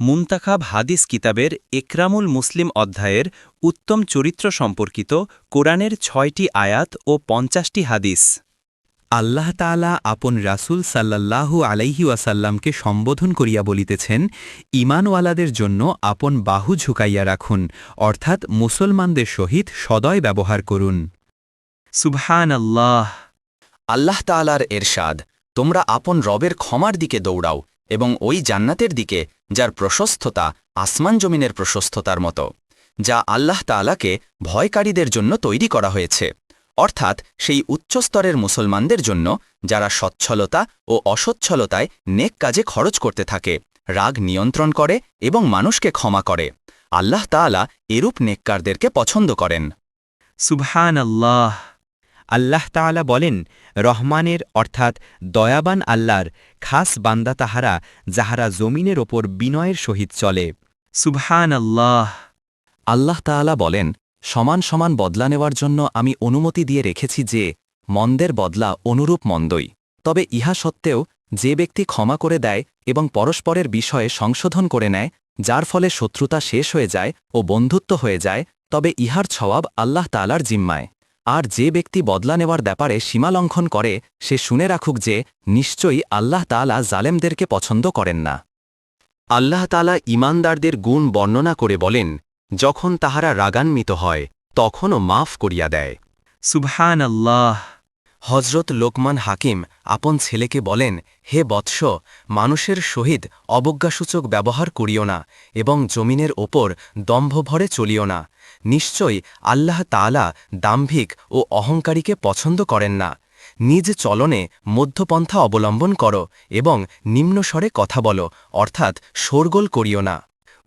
মুন্তাখাব হাদিস কিতাবের একরামুল মুসলিম অধ্যায়ের উত্তম চরিত্র সম্পর্কিত কোরআনের ছয়টি আয়াত ও পঞ্চাশটি হাদিস। আল্লাহ তাআলা আপন রাসূল সাল্লাল্লাহু আলাইহি ওয়াসাল্লামকে সম্বোধন করিয়া বলিতেছেন, ঈমানওয়ালাদের জন্য আপন বাহু ঝুঁকাইয়া রাখুন, অর্থাৎ মুসলমানদের সহিত সদয় ব্যবহার করুন। সুবহান আল্লাহ আল্লাহ তাআলার এরশাদ, তোমরা আপন রবের ক্ষমার দিকে দৌড়াও এবং ওই জান্নাতের দিকে যার প্রশস্ততা আসমান জমিনের প্রশস্ততার মতো, যা আল্লাহ তাআলাকে ভয়কারীদের জন্য তৈরি করা হয়েছে। অর্থাৎ সেই উচ্চস্তরের মুসলমানদের জন্য যারা সচ্ছলতা ও অসচ্ছলতায় নেক কাজে খরচ করতে থাকে, রাগ নিয়ন্ত্রণ করে এবং মানুষকে ক্ষমা করে, আল্লাহ তাআলা এরূপ নেককারদেরকে পছন্দ করেন। সুবহান আল্লাহ আল্লাহ তাআলা বলেন রহমানের অর্থাৎ দয়াবান আল্লাহর খাস বান্দা তাহারা যাহারা জমিনের ওপর বিনয়ের সহিত চলে। সুবহান আল্লাহ আল্লাহ তাআলা বলেন সমান সমান বদলা নেওয়ার জন্য আমি অনুমতি দিয়ে রেখেছি যে মন্দের বদলা অনুরূপ মন্দই। তবে ইহা সত্ত্বেও যে ব্যক্তি ক্ষমা করে দেয় এবং পরস্পরের বিষয়ে সংশোধন করে নেয় যার ফলে শত্রুতা শেষ হয়ে যায় ও বন্ধুত্ব হয়ে যায় তবে ইহার ছওয়াব আল্লাহ তালার জিম্মায়। আর যে ব্যক্তি বদলা নেওয়ার ব্যাপারে সীমালঙ্ঘন করে, সে শুনে রাখুক যে, নিশ্চয়ই আল্লাহ তালা জালেমদেরকে পছন্দ করেন না। আল্লাহ তালা ইমানদারদের গুণ বর্ণনা করে বলেন, যখন তাহারা রাগান্বিত হয়, তখনও মাফ করিয়া দেয়। সুবহান আল্লাহ হজরত লোকমান হাকিম আপন ছেলেকে বলেন, হে বৎস, মানুষের সহিত অবজ্ঞাসূচক ব্যবহার করিও না এবং জমিনের ওপর দম্ভভরে চলিও না। নিশ্চয়ই আল্লাহ তাআলা দাম্ভিক ও অহংকারীকে পছন্দ করেন না। নিজ চলনে মধ্যপন্থা অবলম্বন করো এবং নিম্নস্বরে কথা বলো, অর্থাৎ শোরগোল করিও না।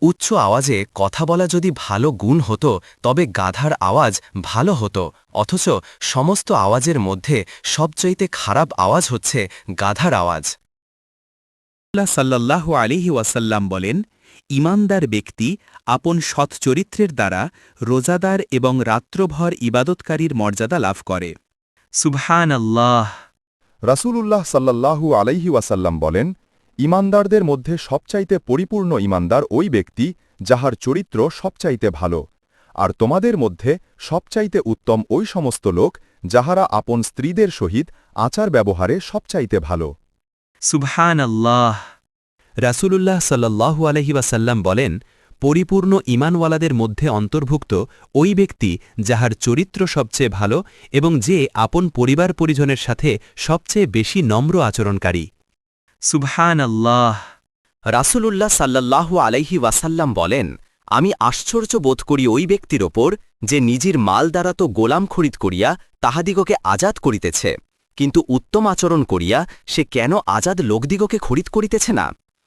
উচ্চ আওয়াজে কথা বলা যদি ভালো গুণ হতো তবে গাধার আওয়াজ ভালো হতো। অথচ সমস্ত আওয়াজের মধ্যে সবচাইতে খারাপ আওয়াজ হচ্ছে গাধার আওয়াজ। সাল্লাল্লাহু আলিহি ওয়াসাল্লাম বলেন ইমানদার ব্যক্তি আপন সৎ চরিত্রের দ্বারা রোজাদার এবং রাত্রভর ইবাদতকারীর মর্যাদা লাভ করে। সুবহান আল্লাহ রাসূলুল্লাহ সাল্লাল্লাহু আলাইহি ওয়াসাল্লাম বলেন ইমানদারদের মধ্যে সবচাইতে পরিপূর্ণ ইমানদার ওই ব্যক্তি যাহার চরিত্র সবচাইতে ভালো, আর তোমাদের মধ্যে সবচাইতে উত্তম ওই সমস্ত লোক যাহারা আপন স্ত্রীদের সহিত আচার ব্যবহারে সবচাইতে ভালো। সুবহান আল্লাহ রাসূলুল্লাহ সাল্লাল্লাহু আলহি ওয়াসাল্লাম বলেন, পরিপূর্ণ ইমানওয়ালাদের মধ্যে অন্তর্ভুক্ত ওই ব্যক্তি যাহার চরিত্র সবচেয়ে ভালো এবং যে আপন পরিবার পরিজনের সাথে সবচেয়ে বেশি নম্র আচরণকারী। সুবহান আল্লাহ রাসূলুল্লাহ সাল্লাল্লাহু আলাইহি ওয়াসাল্লাম বলেন আমি আশ্চর্য বোধ করি ওই ব্যক্তির ওপর যে নিজের মাল দ্বারা তো গোলাম খরিদ করিয়া তাহাদিগকে আজাদ করিতেছে কিন্তু উত্তম আচরণ করিয়া সে কেন আজাদ লোকদিগকে খরিদ করিতেছে না?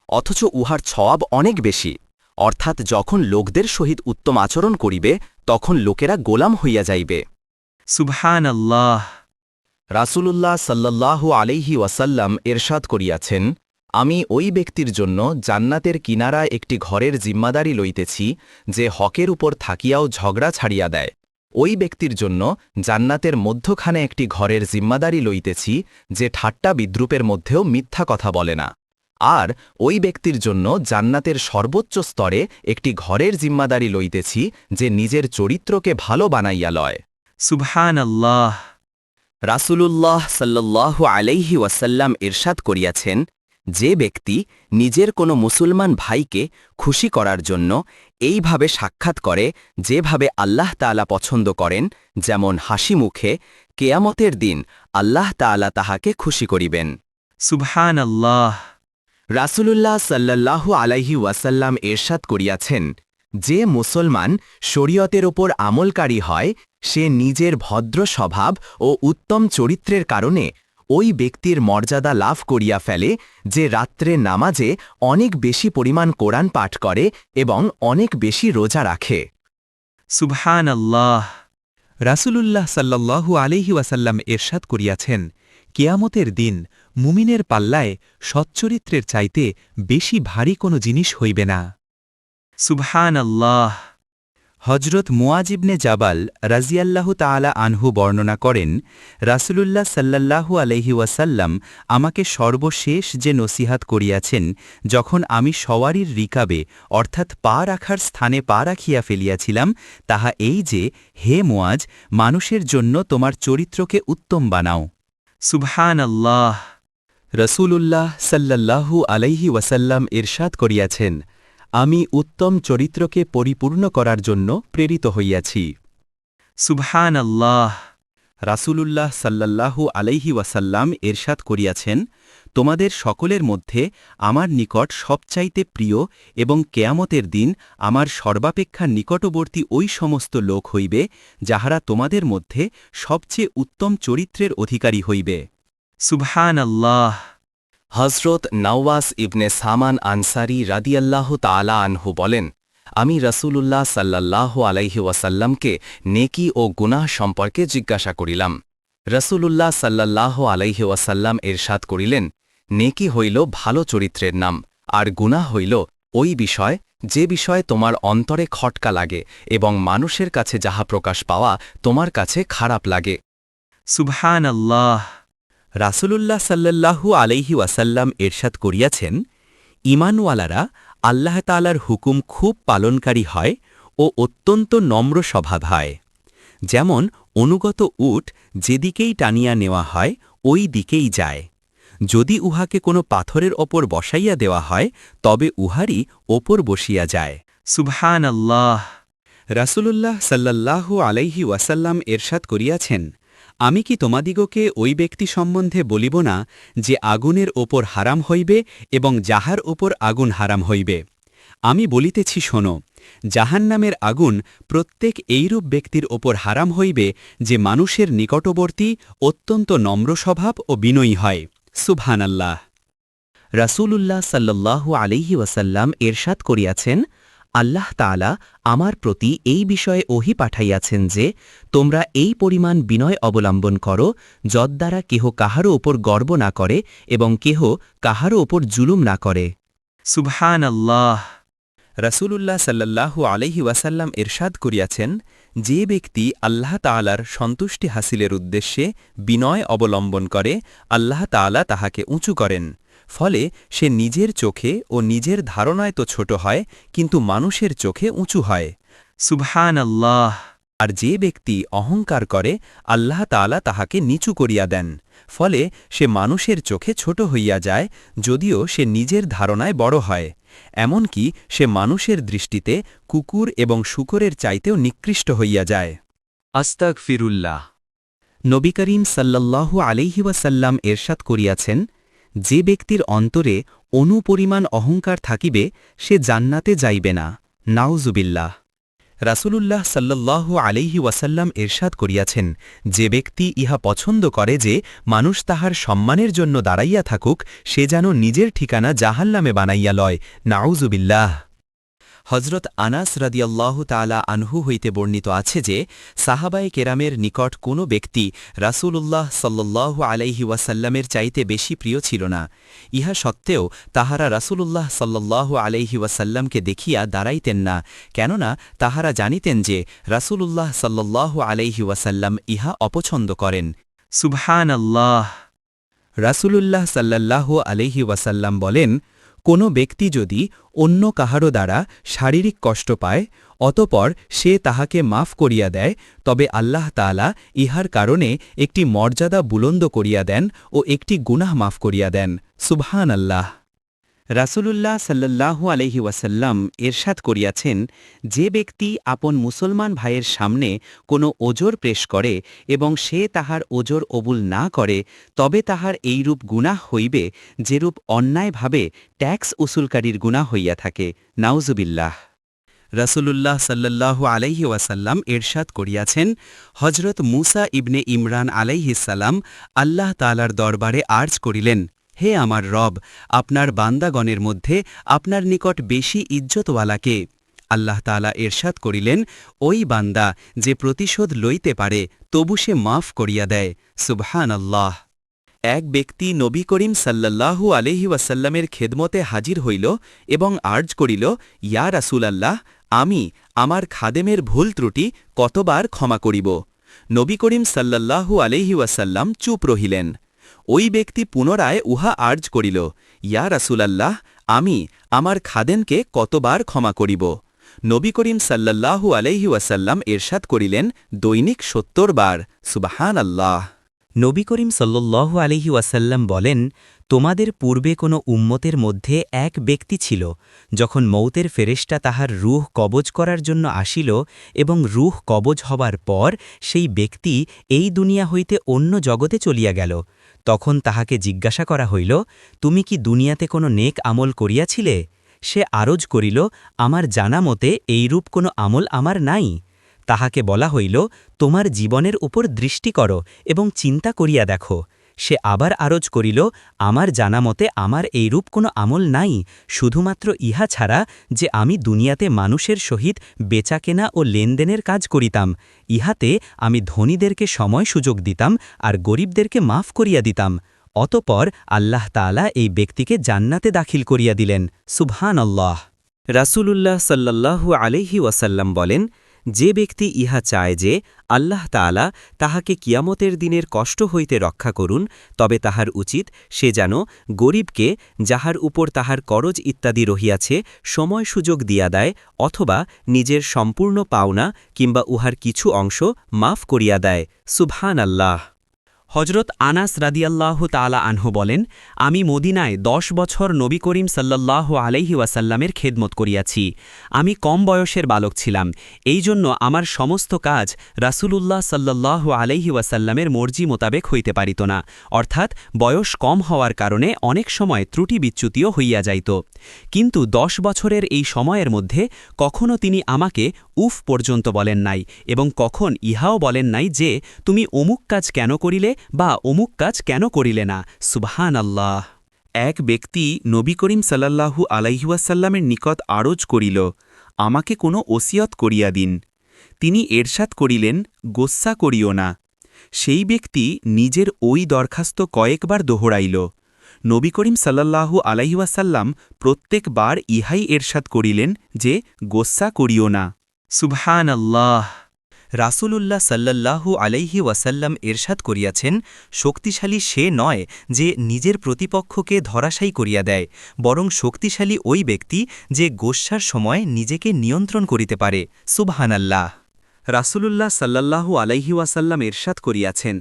অথচ উহার ছওয়াব অনেক বেশি। অর্থাৎ যখন লোকদের সহিত উত্তম আচরণ করিবে তখন লোকেরা গোলাম হইয়া যাইবে। সুবহান আল্লাহ রাসূলুল্লাহ সাল্লাল্লাহু আলাইহি ওয়াসাল্লাম এরশাদ করিয়াছেন, আমি ওই ব্যক্তির জন্য জান্নাতের কিনারা একটি ঘরের জিম্মাদারি লইতেছি, যে হকের উপর থাকিয়াও ঝগড়া ছাড়িয়া দেয়। ওই ব্যক্তির জন্য জান্নাতের মধ্যখানে একটি ঘরের জিম্মাদারি লইতেছি, যে ঠাট্টা বিদ্রুপের মধ্যেও মিথ্যা কথা বলে না। আর ওই ব্যক্তির জন্য জান্নাতের সর্বোচ্চ স্তরে একটি ঘরের জিম্মাদারি লইতেছি, যে নিজের চরিত্রকে ভালো বানাইয়া লয়। সুবহান আল্লাহ রাসূলুল্লাহ সাল্লাল্লাহু আলাইহি ওয়াসাল্লাম ইরশাদ করিয়াছেন যে ব্যক্তি নিজের কোনো মুসলমান ভাইকে খুশি করার জন্য এইভাবে সাক্ষাৎ করে যেভাবে আল্লাহ তাআলা পছন্দ করেন যেমন হাসি মুখে কেয়ামতের দিন আল্লাহ তাআলা তাহাকে খুশি করিবেন। সুবহান আল্লাহ রাসূলুল্লাহ সাল্লাল্লাহু আলাইহি ওয়াসাল্লাম এরশাদ করিয়াছেন যে মুসলমান শরীয়তের ওপর আমলকারী হয়, সে নিজের ভদ্র স্বভাব ও উত্তম চরিত্রের কারণে ওই ব্যক্তির মর্যাদা লাভ করিয়া ফেলে যে রাত্রে নামাজে অনেক বেশি পরিমাণ কোরআন পাঠ করে এবং অনেক বেশি রোজা রাখে। সুবহান আল্লাহ রাসূলুল্লাহ সাল্লাল্লাহু আলিহি ওয়াসাল্লাম এরশাদ করিয়াছেন, কেয়ামতের দিন মুমিনের পাল্লায় সচ্চরিত্রের চাইতে বেশি ভারী কোনো জিনিস হইবে না। সুবহান আল্লাহ হজরত মুয়াজিবনে জাবাল রাজিয়াল্লাহু তাআলা আনহু বর্ণনা করেন রাসূলুল্লাহ সাল্লাল্লাহু আলাইহি ওয়াসাল্লাম আমাকে সর্বশেষ যে নসিহাত করিয়াছেন যখন আমি সওয়ারির রিকাবে অর্থাৎ পা রাখার স্থানে পা রাখিয়া ফেলিয়াছিলাম তাহা এই যে হে মুয়াজ মানুষের জন্য তোমার চরিত্রকে উত্তম বানাও। সুবহান আল্লাহ রসূলুল্লাহ সাল্লাল্লাহু আলাইহি ওয়াসাল্লাম ইরশাদ করিয়াছেন আমি উত্তম চরিত্রকে পরিপূর্ণ করার জন্য প্রেরিত হইয়াছি। সুবহান আল্লাহ রাসূলুল্লাহ সাল্লাল্লাহু আলাইহি ওয়াসাল্লাম এরশাদ করিয়াছেন, তোমাদের সকলের মধ্যে আমার নিকট সবচাইতে প্রিয় এবং কেয়ামতের দিন আমার সর্বাপেক্ষা নিকটবর্তী ওই সমস্ত লোক হইবে, যাহারা তোমাদের মধ্যে সবচেয়ে উত্তম চরিত্রের অধিকারী হইবে। সুবহান আল্লাহ হজরত নওয়াস ইবনে সামান আনসারি রাদিয়াল্লাহ তালা আনহু বলেন, আমি রসূলুল্লাহ সাল্লাল্লাহু আলাইহি ওয়াসাল্লামকে নেকি ও গুনাহ সম্পর্কে জিজ্ঞাসা করিলাম। রসূলুল্লাহ সাল্লাল্লাহু আলাইহি ওয়াসাল্লাম এরশাদ করিলেন, নেকি হইল ভালো চরিত্রের নাম, আর গুনাহ হইল ওই বিষয়, যে বিষয়ে তোমার অন্তরে খটকা লাগে এবং মানুষের কাছে যাহা প্রকাশ পাওয়া তোমার কাছে খারাপ লাগে। সুবহান আল্লাহ রাসূলুল্লাহ সাল্লাল্লাহু আলাইহি ওয়াসাল্লাম এরশাদ করিয়াছেন ইমানওয়ালারা আল্লাহ তালার হুকুম খুব পালনকারী হয় ও অত্যন্ত নম্র স্বভাব হয়। যেমন, অনুগত উট যেদিকেই টানিয়া নেওয়া হয়, ওই দিকেই যায়। যদি উহাকে কোনো পাথরের ওপর বসাইয়া দেওয়া হয়, তবে উহারই ওপর বসিয়া যায়। সুবহান আল্লাহ রাসূলুল্লাহ সাল্লাল্লাহু আলাইহি ওয়াসাল্লাম এরশাদ করিয়াছেন আমি কি তোমাদিগকে ওই ব্যক্তি সম্বন্ধে বলিব না যে আগুনের ওপর হারাম হইবে এবং যাহার ওপর আগুন হারাম হইবে? আমি বলিতেছি, শোনো, জাহান্নামের আগুন প্রত্যেক এইরূপ ব্যক্তির ওপর হারাম হইবে যে মানুষের নিকটবর্তী অত্যন্ত নম্র স্বভাব ও বিনয়ী হয়। সুবহানাল্লাহ। রাসূলুল্লাহ সাল্লাল্লাহু আলাইহি ওয়াসাল্লাম এরশাদ করিয়াছেন আল্লাহ তালা আমার প্রতি এই বিষয়ে ওহি পাঠাইয়াছেন যে, তোমরা এই পরিমাণ বিনয় অবলম্বন করো, যদ্বারা কেহ কাহারও ওপর গর্ব না করে এবং কেহ কাহারও ওপর জুলুম না করে। সুবহান আল্লাহ রসুল্লাহ সাল্লাহ আলহি ওয়াসাল্লাম এরশাদ করিয়াছেন যে ব্যক্তি আল্লাহ তাআলার সন্তুষ্টি হাসিলের উদ্দেশ্যে বিনয় অবলম্বন করে আল্লাহ তাআলা তাহাকে উঁচু করেন। ফলে সে নিজের চোখে ও নিজের ধারণায় তো ছোট হয় কিন্তু মানুষের চোখে উঁচু হয়। সুবহান আল্লাহ আর যে ব্যক্তি অহংকার করে আল্লাহ তাআলা তাহাকে নিচু করিয়া দেন। ফলে সে মানুষের চোখে ছোট হইয়া যায় যদিও সে নিজের ধারণায় বড় হয়। এমনকি সে মানুষের দৃষ্টিতে কুকুর এবং শুকরের চাইতেও নিকৃষ্ট হইয়া যায়। আস্তাক ফিরুল্লাহ নবী করিম সাল্লাল্লাহু আলাইহিবাসাল্লাম এরশাদ করিয়াছেন যে ব্যক্তির অন্তরে অনুপরিমাণ অহংকার থাকিবে সে জান্নাতে যাইবে না। নাউজুবিল্লাহ। রাসূলুল্লাহ সাল্লাহ আলাইহি ওয়াসাল্লাম এরশাদ করিয়াছেন, যে ব্যক্তি ইহা পছন্দ করে যে মানুষ তাহার সম্মানের জন্য দাঁড়াইয়া থাকুক, সে যেন নিজের ঠিকানা জাহাল্লামে বানাইয়া লয়। নাউজুবিল্লাহ হজরত আনাস রাদিয়াল্লাহু তাআলা আনহু হইতে বর্ণিত আছে যে, সাহাবায়ে কেরামের নিকট কোনো ব্যক্তি রাসূলুল্লাহ সাল্লাল্লাহু আলাইহি ওয়াসাল্লামের চাইতে বেশি প্রিয় ছিল না। ইহা সত্ত্বেও তাহারা রাসূলুল্লাহ সাল্লাল্লাহু আলাইহি ওয়াসাল্লামকে দেখিয়া দাঁড়াইতেন না, কেননা তাহারা জানিতেন যে, রাসূলুল্লাহ সাল্লাল্লাহু আলাইহি ওয়াসাল্লাম ইহা অপছন্দ করেন। সুবহান আল্লাহ রাসূলুল্লাহ সাল্লাল্লাহু আলাইহি ওয়াসাল্লাম বলেন কোনো ব্যক্তি যদি অন্য কাহারও দ্বারা শারীরিক কষ্ট পায়, অতপর সে তাহাকে মাফ করিয়া দেয়, তবে আল্লাহ তালা ইহার কারণে একটি মর্যাদা বুলন্দ করিয়া দেন ও একটি গুনাহ মাফ করিয়া দেন। সুবহান আল্লাহ রাসূলুল্লাহ সাল্লাল্লাহু আলহি ওয়াসাল্লাম এরশাদ করিয়াছেন, যে ব্যক্তি আপন মুসলমান ভাইয়ের সামনে কোনো ওজোর পেশ করে এবং সে তাহার ওজর অবুল না করে, তবে তাহার এইরূপ গুনাহ হইবে যেরূপ অন্যায়ভাবে ট্যাক্স উসুলকারীর গুনাহ হইয়া থাকে। নাউজুবিল্লাহ। রাসূলুল্লাহ সাল্লাল্লাহু আলাইহি ওয়াসাল্লাম এরশাদ করিয়াছেন হজরত মুসা ইবনে ইমরান আলাইহিসাল্লাম আল্লাহ তালার দরবারে আর্জ করিলেন হে আমার রব, আপনার বান্দাগণের মধ্যে আপনার নিকট বেশি ইজ্জতওয়ালাকে। আল্লাহ তালা এরশাদ করিলেন, ওই বান্দা যে প্রতিশোধ লইতে পারে, তবু সে মাফ করিয়া দেয়। সুবহান আল্লাহ এক ব্যক্তি নবী করিম সাল্লাল্লাহু আলহি ওয়াসাল্লামের খেদমতে হাজির হইল এবং আর্জ করিল, ইয়া রাসূল আল্লাহ আমি আমার খাদেমের ভুল ত্রুটি কতবার ক্ষমা করিব? নবী করিম সাল্লাল্লাহু আলহি ওয়াসাল্লাম চুপ রহিলেন। ওই ব্যক্তি পুনরায় উহা আর্জ করিল, ইয়া রাসুলাল্লাহ, আমি আমার খাদেনকে কতবার ক্ষমা করিব। নবী করিম সাল্লাল্লাহু আলহি ওয়াসাল্লাম এরশাদ করিলেন, দৈনিক সত্তর বার সুবাহান আল্লাহ নবী করিম সল্লু আলহি ওয়াসাল্লাম বলেন, তোমাদের পূর্বে কোনো উম্মতের মধ্যে এক ব্যক্তি ছিল, যখন মৌতের ফেরেশটা তাহার রুহ কবজ করার জন্য আসিল এবং রুহ কবজ হবার পর সেই ব্যক্তি এই দুনিয়া হইতে অন্য জগতে চলিয়া গেল। তখন তাহাকে জিজ্ঞাসা করা হইল, তুমি কি দুনিয়াতে কোনো নেক আমল করিয়াছিলে? সে আরজ করিল, আমার জানা মতে এইরূপ কোনো আমল আমার নাই। তাহাকে বলা হইল, তোমার জীবনের উপর দৃষ্টি করো এবং চিন্তা করিয়া দেখো। সে আবার আরজ করিল, আমার জানা মতে আমার এইরূপ কোনো আমল নাই, শুধুমাত্র ইহা ছাড়া যে আমি দুনিয়াতে মানুষের সহিত বেচাকেনা ও লেনদেনের কাজ করিতাম। ইহাতে আমি ধনীদেরকে সময় সুযোগ দিতাম আর গরিবদেরকে মাফ করিয়া দিতাম। অতপর আল্লাহ তালা এই ব্যক্তিকে জান্নাতে দাখিল করিয়া দিলেন। সুবহান আল্লাহ রাসূলুল্লাহ সাল্লাল্লাহু আলাইহি ওয়াসাল্লাম বলেন যে ব্যক্তি ইহা চায় যে আল্লাহ তালা তাহাকে কিয়ামতের দিনের কষ্ট হইতে রক্ষা করুন, তবে তাহার উচিত সে যেন গরিবকে যাহার উপর তাহার করজ ইত্যাদি রহিয়াছে, সময় সুযোগ দিয়া দেয়, অথবা নিজের সম্পূর্ণ পাওনা কিংবা উহার কিছু অংশ মাফ করিয়া দেয়। সুবহান আল্লাহ হজরত আনাস রাদিয়াল্লাহ তালা আনহু বলেন, আমি মদিনায় দশ বছর নবী করিম সাল্লাল্লাহ আলাইহি ওয়াসাল্লামের খেদমত করিয়াছি। আমি কম বয়সের বালক ছিলাম। এই জন্য আমার সমস্ত কাজ রাসূলুল্লাহ সাল্লাল্লাহু আলাইহি ওয়াসাল্লামের মর্জি মোতাবেক হইতে পারিত না। অর্থাৎ বয়স কম হওয়ার কারণে অনেক সময় ত্রুটি বিচ্যুতিও হইয়া যাইত। কিন্তু দশ বছরের এই সময়ের মধ্যে কখনও তিনি আমাকে উফ পর্যন্ত বলেন নাই এবং কখন ইহাও বলেন নাই যে, তুমি অমুক কাজ কেন করিলে? বা অমুক কাজ কেন করিলে না? সুবহান আল্লাহ এক ব্যক্তি নবী করিম সাল্লাল্লাহু আলাইহুয়াসাল্লামের নিকট আরজ করিল, আমাকে কোনো ওসিয়ত করিয়া দিন। তিনি এরশাদ করিলেন, গোস্সা করিও না। সেই ব্যক্তি নিজের ওই দরখাস্ত কয়েকবার দোহরাইল। নবী করিম সাল্লাল্লাহু আলাইহুয়াসাল্লাম প্রত্যেকবার ইহাই এরশাদ করিলেন যে, গোস্সা করিও না। সুবহান আল্লাহ রাসূলুল্লাহ সাল্লাল্লাহু আলাইহি ওয়াসাল্লাম এরশাদ করিয়াছেন, শক্তিশালী সে নয় যে নিজের প্রতিপক্ষকে ধরাশায়ী করিয়া দেয়, বরং শক্তিশালী ওই ব্যক্তি যে গোস্বার সময় নিজেকে নিয়ন্ত্রণ করিতে পারে। সুবহানাল্লাহ। রাসূলুল্লাহ সাল্লাল্লাহু আলাইহি ওয়াসাল্লাম এরশাদ করিয়াছেন,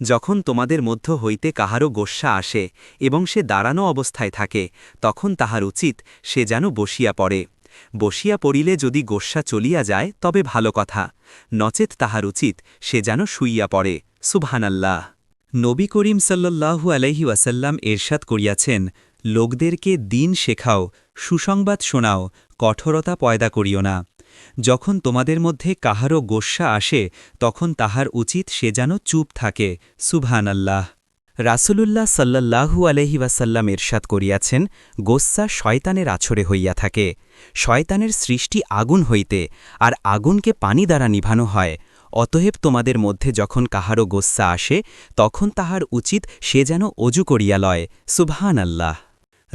যখন তোমাদের মধ্য হইতে কাহারও গোস্বা আসে এবং সে দাঁড়ানো অবস্থায় থাকে, তখন তাহার উচিত সে যেন বসিয়া পড়ে। বসিয়া পড়িলে যদি গোস্বা চলিয়া যায়, তবে ভালো কথা। নচেত তাহার উচিত সে যেন শুইয়া পড়ে। সুবহানাল্লাহ। নবী করিম সাল্লাল্লাহু আলাইহি ওয়াসাল্লাম এরশাদ করিয়াছেন, লোকদেরকে দিন শেখাও, সুসংবাদ শোনাও, কঠোরতা পয়দা করিও না। যখন তোমাদের মধ্যে কাহারও গোস্বা আসে, তখন তাহার উচিত সে যেন চুপ থাকে। সুবহান আল্লাহ রাসূলুল্লাহ সাল্লাহু আলহি ওয়াসাল্লাম এরশাদ করিয়াছেন, গোস্সা শয়তানের আছরে হইয়া থাকে। শয়তানের সৃষ্টি আগুন হইতে, আর আগুনকে পানি দ্বারা নিভানো হয়। অতহেব তোমাদের মধ্যে যখন কাহারও গোস্সা আসে, তখন তাহার উচিত সে যেন অজু করিয়া লয়। সুবহান আল্লাহ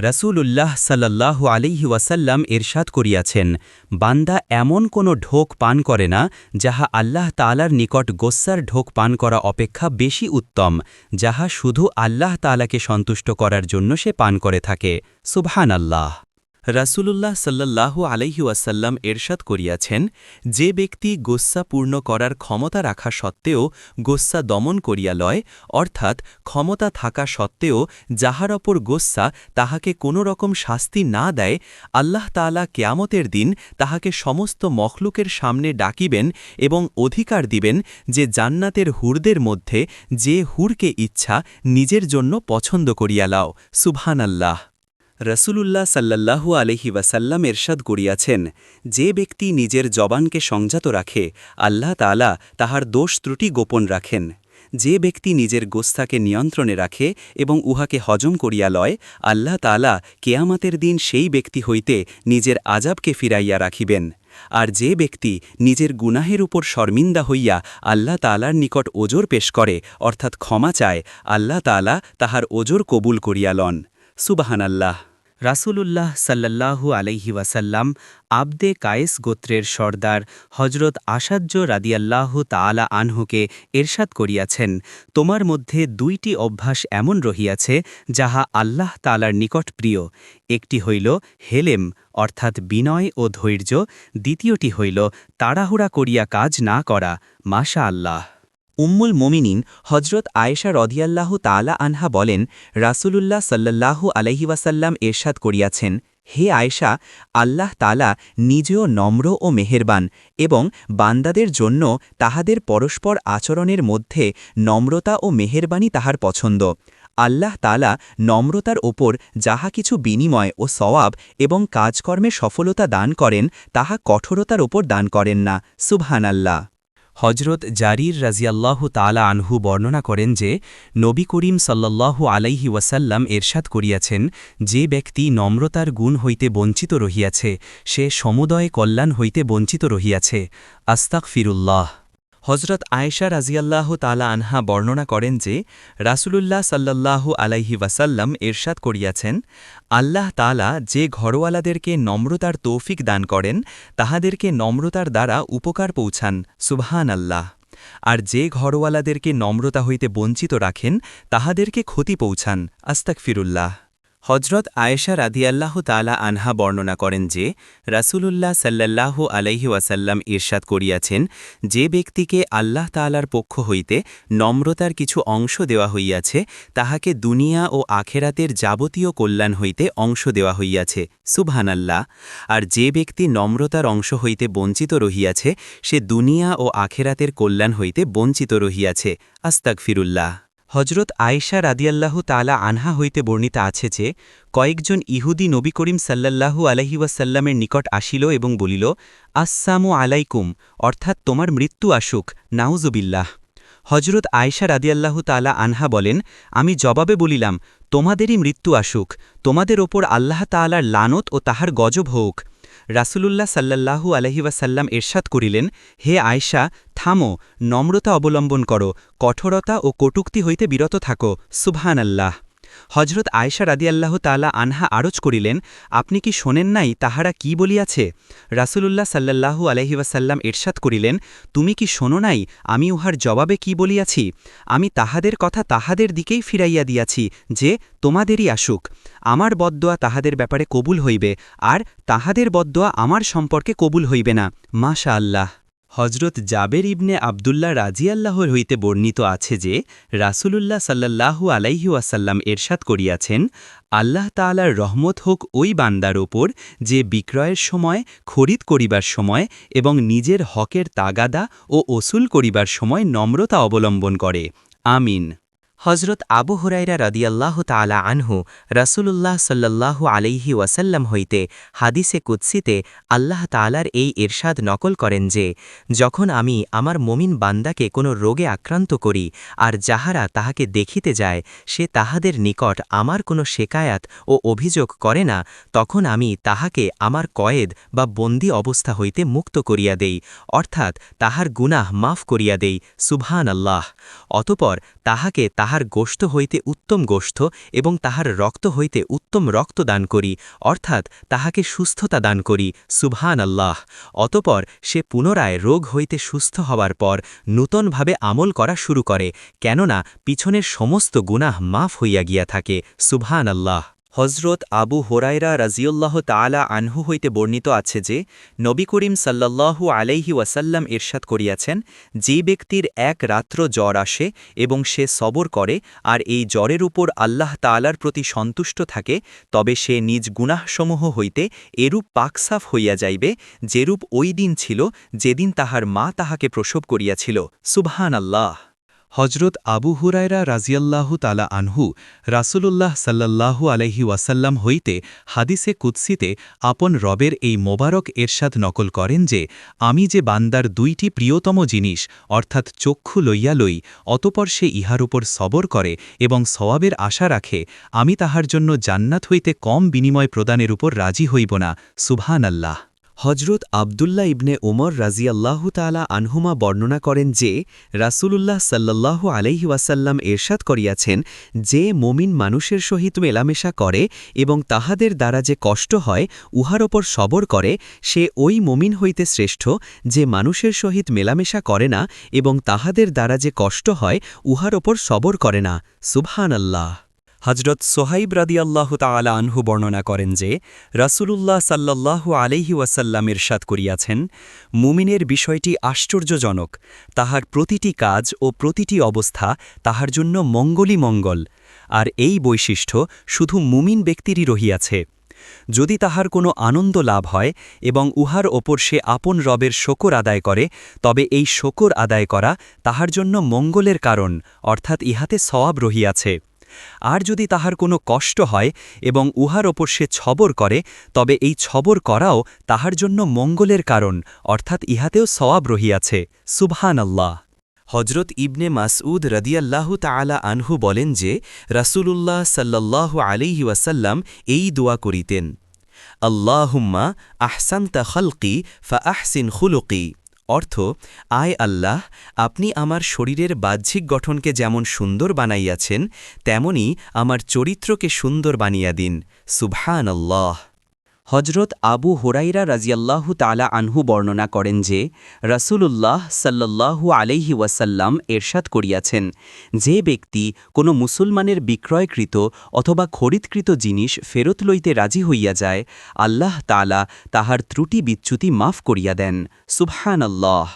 রসূলুল্লাহ সাল্লাহ আলিহি ওয়াসাল্লাম এরশাদ করিয়াছেন, বান্দা এমন কোনো ঢোক পান করে না যাহা আল্লাহ তালার নিকট গোস্সার ঢোক পান করা অপেক্ষা বেশি উত্তম, যাহা শুধু আল্লাহ তালাকে সন্তুষ্ট করার জন্য সে পান করে থাকে। সুবহান আল্লাহ রাসূলুল্লাহ সাল্লাল্লাহু আলাইহি ওয়াসাল্লাম এরশাদ করিয়াছেন, যে ব্যক্তি গোস্সা পূর্ণ করার ক্ষমতা রাখা সত্ত্বেও গোস্সা দমন করিয়া লয়, অর্থাৎ ক্ষমতা থাকা সত্ত্বেও যাহার অপর গোস্সা তাহাকে কোনো রকম শাস্তি না দেয়, আল্লাহ তাআলা কেয়ামতের দিন তাহাকে সমস্ত মখলুকের সামনে ডাকিবেন এবং অধিকার দিবেন যে জান্নাতের হুরদের মধ্যে যে হুরকে ইচ্ছা নিজের জন্য পছন্দ করিয়া লাও। সুবহানাল্লাহ। রসুলুল্লাহ সাল্লাল্লাহু আলহি ওয়াসাল্লাম এরশাদ করিয়াছেন, যে ব্যক্তি নিজের জবানকে সংযত রাখে, আল্লাহ তালা তাহার দোষ ত্রুটি গোপন রাখেন। যে ব্যক্তি নিজের গোস্তাকে নিয়ন্ত্রণে রাখে এবং উহাকে হজম করিয়া লয়, আল্লাহ তালা কেয়ামাতের দিন সেই ব্যক্তি হইতে নিজের আজাবকে ফিরাইয়া রাখিবেন। আর যে ব্যক্তি নিজের গুনাহের উপর শর্মিন্দা হইয়া আল্লাহ তালার নিকট ওজোর পেশ করে, অর্থাৎ ক্ষমা চায়, আল্লাহ তালা তাহার ওজোর কবুল করিয়া লন। সুবাহানাল্লাহ। রাসূলুল্লাহ সাল্লাল্লাহু আলাইহি ওয়াসাল্লাম আবদে কায়েস গোত্রের সর্দার হজরত আসাজ্য রাদিয়াল্লাহু তাআলা আনহুকে এরশাদ করিয়াছেন, তোমার মধ্যে দুইটি অভ্যাস এমন রহিয়াছে, যাহা আল্লাহ তালার নিকট প্রিয়। একটি হইল হেলেম, অর্থাৎ বিনয় ও ধৈর্য। দ্বিতীয়টি হইল তাড়াহুড়া করিয়া কাজ না করা। মাশা আল্লাহ উম্মুল মোমিনিন হজরত আয়েশা রদিয়াল্লাহ তালা আনহা বলেন, রাসূলুল্লাহ সাল্লাল্লাহু আলহি ওয়াসাল্লাম এরশাদ করিয়াছেন, হে আয়েশা, আল্লাহ তালা নিজেও নম্র ও মেহেরবান এবং বান্দাদের জন্য তাহাদের পরস্পর আচরণের মধ্যে নম্রতা ও মেহেরবানি তাহার পছন্দ। আল্লাহ তালা নম্রতার ওপর যাহা কিছু বিনিময় ও সওয়াব এবং কাজকর্মে সফলতা দান করেন, তাহা কঠোরতার ওপর দান করেন না। সুবহানাল্লাহ। হজরত জারির রাজিয়াল্লাহ তালা আনহু বর্ণনা করেন যে, নবী করিম সাল্লাল্লাহু আলাইহি ওয়াসাল্লাম এরশাদ করিয়াছেন, যে ব্যক্তি নম্রতার গুণ হইতে বঞ্চিত রহিয়াছে, সে সমুদয় কল্যাণ হইতে বঞ্চিত রহিয়াছে। আস্তাক ফিরুল্লাহ হজরত আয়েশা রাজিয়াল্লাহ তালা আনহা বর্ণনা করেন যে, রাসূলুল্লাহ সাল্লাল্লাহু আলাইহি ওয়াসাল্লাম এরশাদ করিয়াছেন, আল্লাহ তালা যে ঘরওয়ালাদেরকে নম্রতার তৌফিক দান করেন, তাহাদেরকে নম্রতার দ্বারা উপকার পৌঁছান সুবহান আল্লাহ আর যে ঘরওয়ালাদেরকে নম্রতা হইতে বঞ্চিত রাখেন, তাহাদেরকে ক্ষতি পৌঁছান আস্তাক ফিরুল্লাহ হজরত আয়েশা রাদিয়াল্লাহ তালা আনহা বর্ণনা করেন যে, রাসূলুল্লাহ সাল্লাল্লাহু আলাইহি ওয়াসাল্লাম ইরশাদ করিয়াছেন, যে ব্যক্তিকে আল্লাহ তালার পক্ষ হইতে নম্রতার কিছু অংশ দেওয়া হইয়াছে, তাহাকে দুনিয়া ও আখেরাতের যাবতীয় কল্যাণ হইতে অংশ দেওয়া হইয়াছে, সুবহানাল্লাহ। আর যে ব্যক্তি নম্রতার অংশ হইতে বঞ্চিত রহিয়াছে, সে দুনিয়া ও আখেরাতের কল্যাণ হইতে বঞ্চিত রহিয়াছে আস্তাক ফিরুল্লাহ হজরত আয়েশা রাদিয়াল্লাহু তালা আনহা হইতে বর্ণিত আছে যে, কয়েকজন ইহুদি নবী করিম সাল্লাল্লাহু আলহি ওয়াসাল্লামের নিকট আসিল এবং বলিল, আসসামু আলাইকুম, অর্থাৎ তোমার মৃত্যু আসুক, নাউজুবিল্লাহ। হজরত আয়েশা রাদিয়াল্লাহু তালা আনহা বলেন, আমি জবাবে বলিলাম, তোমাদেরই মৃত্যু আসুক, তোমাদের ওপর আল্লাহ তালার লানত ও তাহার গজব হোক। রাসূলুল্লাহ সাল্লাহু আলহিবাসাল্লাম এরশাদ করিলেন, হে আয়শা, থামো, নম্রতা অবলম্বন করো, কঠোরতা ও কটুক্তি হইতে বিরত থাকো সুবহান আল্লাহ হজরত আয়সা রাদিয়াল্লাহ তালা আনহা আরজ করিলেন, আপনি কি শোনেন নাই তাহারা কি বলিয়াছে? রাসূলুল্লাহ সাল্লাল্লাহু আলহিবাসাল্লাম এরশাদ করিলেন, তুমি কি শোনো নাই আমি উহার জবাবে কি বলিয়াছি? আমি তাহাদের কথা তাহাদের দিকেই ফিরাইয়া দিয়াছি যে তোমাদেরই আসুক। আমার বদদোয়া তাহাদের ব্যাপারে কবুল হইবে, আর তাহাদের বদদোয়া আমার সম্পর্কে কবুল হইবে না। মাশা আল্লাহ হজরত জাবের ইবনে আবদুল্লাহ রাজিয়াল্লাহর হইতে বর্ণিত আছে যে, রাসূলুল্লাহ সাল্লাহু আলাইহি ওয়াসাল্লাম এরশাদ করিয়াছেন, আল্লাহ তালার রহমত হোক ওই বান্দার ওপর যে বিক্রয়ের সময়, খরিদ করিবার সময় এবং নিজের হকের তাগাদা ও ওসুল করিবার সময় নম্রতা অবলম্বন করে। আমিন। হজরত আবু হুরাইরা রদিয়াল্লাহ তালা আনহু রাসূলুল্লাহ সাল্লাল্লাহু আলাইহি ওয়াসাল্লাম হইতে হাদিসে কুৎসিতে আল্লাহ তালার এই এরশাদ নকল করেন যে, যখন আমি আমার মমিন বান্দাকে কোনো রোগে আক্রান্ত করি আর যাহারা তাহাকে দেখিতে যায়, সে তাহাদের নিকট আমার কোনো শেকায়াত ও অভিযোগ করে না, তখন আমি তাহাকে আমার কয়েদ বা বন্দি অবস্থা হইতে মুক্ত করিয়া দেই, অর্থাৎ তাহার গুনাহ মাফ করিয়া দেই সুবহান আল্লাহ অতপর তাহাকে তাহার গোষ্ঠ হইতে উত্তম গোষ্ঠ এবং তাহার রক্ত হইতে উত্তম রক্ত দান করি, অর্থাৎ তাহাকে সুস্থতা দান করি সুভান আল্লাহ অতপর সে পুনরায় রোগ হইতে সুস্থ হওয়ার পর নূতনভাবে আমল করা শুরু করে, কেননা পিছনের সমস্ত গুনাহ মাফ হইয়া গিয়া থাকে সুভান আল্লাহ হজরত আবু হোরাইরা রাজিউল্লাহ তালা আনহু হইতে বর্ণিত আছে যে, নবী করিম সাল্লাল্লাহু আলাইহি ওয়াসাল্লাম ইরশাদ করিয়াছেন, যে ব্যক্তির এক রাত্র জ্বর আসে এবং সে সবর করে আর এই জ্বরের উপর আল্লাহ তালার প্রতি সন্তুষ্ট থাকে, তবে সে নিজ গুনাহসমূহ হইতে এরূপ পাকসাফ হইয়া যাইবে, যেরূপ ওই দিন ছিল, যেদিন তাহার মা তাহাকে প্রসব করিয়াছিল। সুবহান আল্লাহ হজরত আবু হুরায়রা রাজিয়াল্লাহু তালা আনহু রাসূলুল্লাহ সাল্লাল্লাহু আলহি ওয়াসাল্লাম হইতে হাদিসে কুৎসিতে আপন রবের এই মোবারক এরশাদ নকল করেন যে, আমি যে বান্দার দুইটি প্রিয়তম জিনিস, অর্থাৎ চক্ষু লইয়া লই, অতপর সে ইহার উপর সবর করে এবং সওয়াবের আশা রাখে, আমি তাহার জন্য জান্নাত হইতে কম বিনিময় প্রদানের উপর রাজি হইব না। সুবহান আল্লাহ হজরত আবদুল্লাহ ইবনে ওমর রাজিয়াল্লাহু তালা আনহুমা বর্ণনা করেন যে, রাসূলুল্লাহ সাল্লাল্লাহু আলাইহি ওয়াসাল্লাম এরশাদ করিয়াছেন যে, মমিন মানুষের সহিত মেলামেশা করে এবং তাহাদের দ্বারা যে কষ্ট হয়, উহার ওপর সবর করে, সে ওই মমিন হইতে শ্রেষ্ঠ যে, মানুষের সহিত মেলামেশা করে না এবং তাহাদের দ্বারা যে কষ্ট হয়, উহার ওপর সবর করে না। সুবহান আল্লাহ হজরত সোহাইব রাদিয়াল্লাহ তালা আনহু বর্ণনা করেন যে, রাসূলুল্লাহ সাল্লাল্লাহু আলাইহি ওয়াসাল্লাম ইরশাদ করিয়াছেন, মুমিনের বিষয়টি আশ্চর্যজনক। তাহার প্রতিটি কাজ ও প্রতিটি অবস্থা তাহার জন্য মঙ্গলই মঙ্গল আর এই বৈশিষ্ট্য শুধু মুমিন ব্যক্তিরই রহিয়াছে। যদি তাহার কোনো আনন্দ লাভ হয় এবং উহার ওপর সে আপন রবের শকর আদায় করে, তবে এই শকর আদায় করা তাহার জন্য মঙ্গলের কারণ, অর্থাৎ ইহাতে সওয়াব রহিয়াছে। আর যদি তাহার কোনো কষ্ট হয় এবং উহার ওপর সে ছবর করে, তবে এই ছবর করাও তাহার জন্য মঙ্গলের কারণ, অর্থাৎ ইহাতেও সওয়াব রহিয়াছে। সুবহান আল্লাহ হজরত ইবনে মাসউদ রদিয়াল্লাহু তালা আনহু বলেন যে, রাসূলুল্লাহ সাল্লাল্লাহু আলাইহি ওয়াসাল্লাম এই দোয়া করিতেন আল্লাহ আল্লাহুম্মা আহসান্তা খলকি ফা আহসিন খুলুকি। অর্থ, আয় আল্লাহ, আপনি আমার শরীরের বাহ্যিক গঠনকে যেমন সুন্দর বানাইয়াছেন, তেমনি আমার চরিত্রকে সুন্দর বানিয়া দিন। সুবহান আল্লাহ হজরত আবু হোরাইরা রাজিয়াল্লাহু তালা আনহু বর্ণনা করেন যে, রাসূলুল্লাহ সাল্লাল্লাহু আলাইহি ওয়াসাল্লাম এরশাদ করিয়াছেন, যে ব্যক্তি কোনো মুসলমানের বিক্রয়কৃত অথবা খরিদকৃত জিনিস ফেরত লইতে রাজি হইয়া যায়, আল্লাহ তালা তাহার ত্রুটি বিচ্যুতি মাফ করিয়া দেন। সুবহান আল্লাহ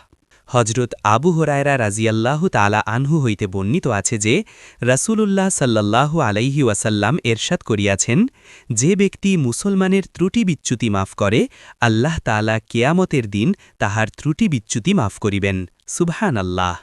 হজরত আবু হরায়রা রাজিয়াল্লাহ তালা আনহু হইতে বর্ণিত আছে যে, রাসূলুল্লাহ সাল্লাহ আলাইহি ওয়াসাল্লাম এরশাদ করিয়াছেন, যে ব্যক্তি মুসলমানের ত্রুটি বিচ্যুতি মাফ করে, আল্লাহ তালা কেয়ামতের দিন তাহার ত্রুটি বিচ্যুতি মাফ করিবেন। সুবহান আল্লাহ